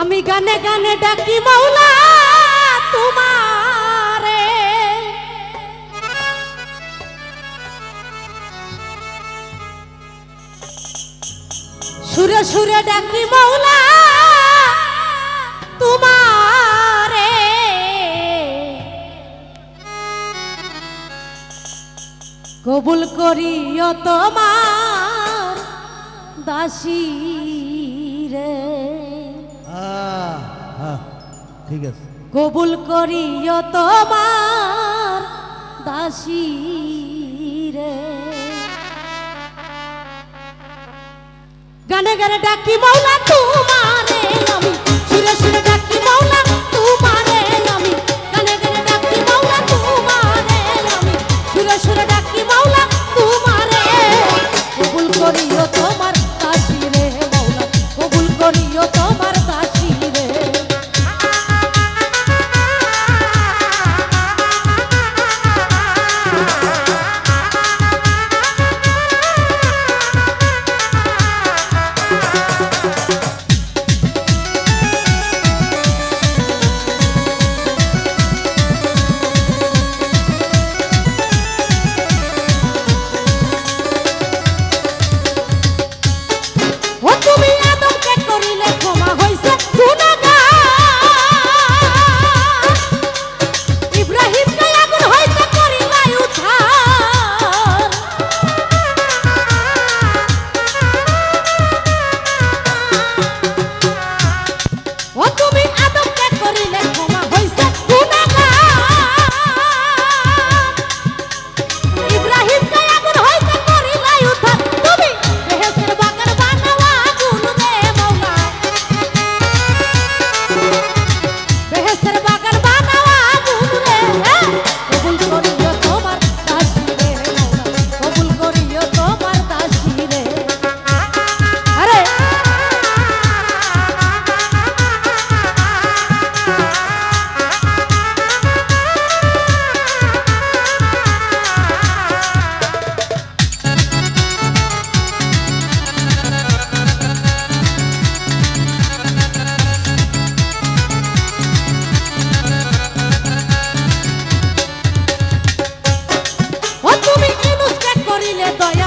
আমি গানে গানে ডাকি মৌলা তোমারে। সুরে সুরে ডাকি মৌলা তোমারে। কবুল করিও তোমার দাসী রে। ঠিক আছে। কবুল করি তোমার দাসী রে। গানে গানে ডাকি মৌলা, তোমার আমি সুরে সুরে quieto.